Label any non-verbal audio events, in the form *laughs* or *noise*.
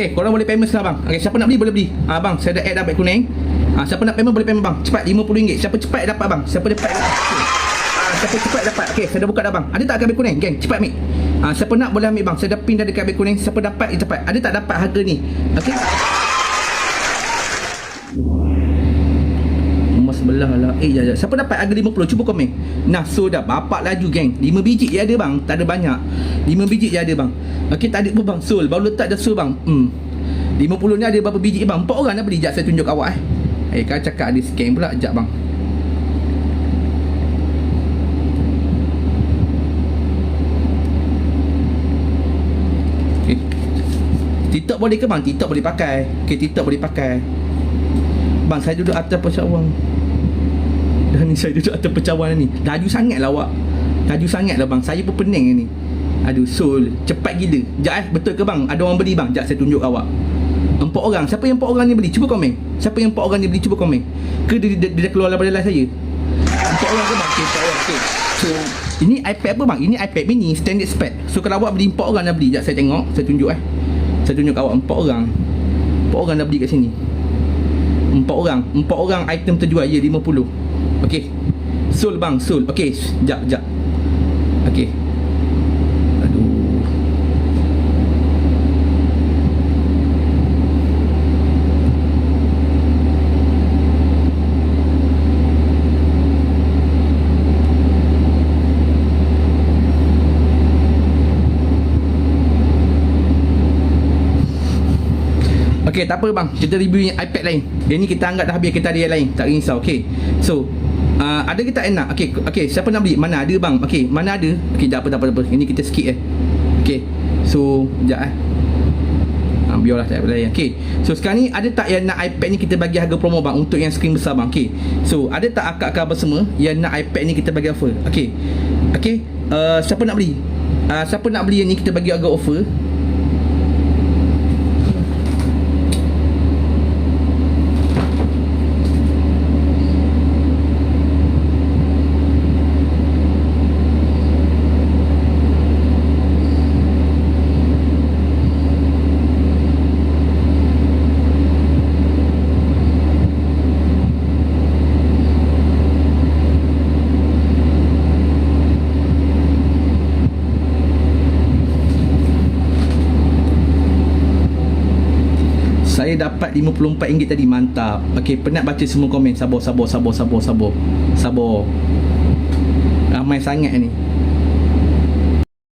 Okey, korang boleh payment sekarang bang. Okey, siapa nak beli boleh beli. Ah bang, saya dah add dah beg kuning. Ah siapa nak payment boleh payment bang. Cepat RM50. Siapa cepat dapat bang. Siapa dapat. Okay. Ah siapa cepat dapat. Okey, saya dah buka dah bang. Ada tak beg kuning? Geng, cepat ambil. Ah siapa nak boleh ambil bang. Saya dah pin dah dekat beg kuning. Siapa dapat cepat. Ada tak dapat harga ni? Okey. Sebelah lah. Eh ya, ya. Siapa dapat harga 50 Cuba komen. Nah so dah. Bapak laju geng. 5 biji je ada bang. Tak ada banyak. 5 biji je ada bang. Okey tak ada pun bang. Sol Baru letak dah sol bang. Hmm. 50 ni ada berapa biji bang? 4 orang dah beli. Sekejap saya tunjuk awak eh. Eh kau cakap ada scam pula. Sekejap bang. Okay. TikTok boleh ke bang? TikTok boleh pakai. Okay TikTok boleh pakai. Bang saya duduk atas pecawan Dah *laughs* ni saya duduk atas pecawan ni. Laju sangat lah awak. Laju sangat lah bang. Saya pun pening ni. Aduh Sol Cepat gila. Sekejap eh. Betul ke bang? Ada orang beli bang? Sekejap saya tunjuk awak. Empat orang. Siapa yang empat orang ni beli? Cuba komen. Siapa yang empat orang ni beli? Cuba komen. Ke dia, dia, dia keluar daripada live saya? Empat orang ke bang? Okay empat orang. Okay So Ini iPad apa bang? Ini iPad mini Standard spec. So kalau awak beli empat orang dah beli Sekejap saya tengok. Saya tunjuk eh. Saya tunjuk awak empat orang. Empat orang dah beli kat sini. Empat orang. Empat orang item terjual Ya 50 Okey. Sol bang Sol Okey Sekejap sekejap Okey Aduh Okey, tak apa bang. Kita review yang iPad lain. Yang ni kita anggap dah habis kita ada yang lain. Tak risau. Okey. So, uh, ada kita enak. Okey, okey, siapa nak beli? Mana ada bang? Okey, mana ada? Okey, tak apa tak apa apa. Ini kita skip eh. Okey. So, jap eh. Ha, biarlah tak apa. Okey. So, sekarang ni ada tak yang nak iPad ni kita bagi harga promo bang untuk yang skrin besar bang? Okey. So, ada tak akak-akak semua yang nak iPad ni kita bagi offer? Okey. Okey. Uh, siapa nak beli? Uh, siapa nak beli yang ni kita bagi harga offer? Saya dapat RM54 tadi mantap. Okey, penat baca semua komen. Sabar, sabar, sabar, sabar, sabar. Sabar. Ramai sangat ni.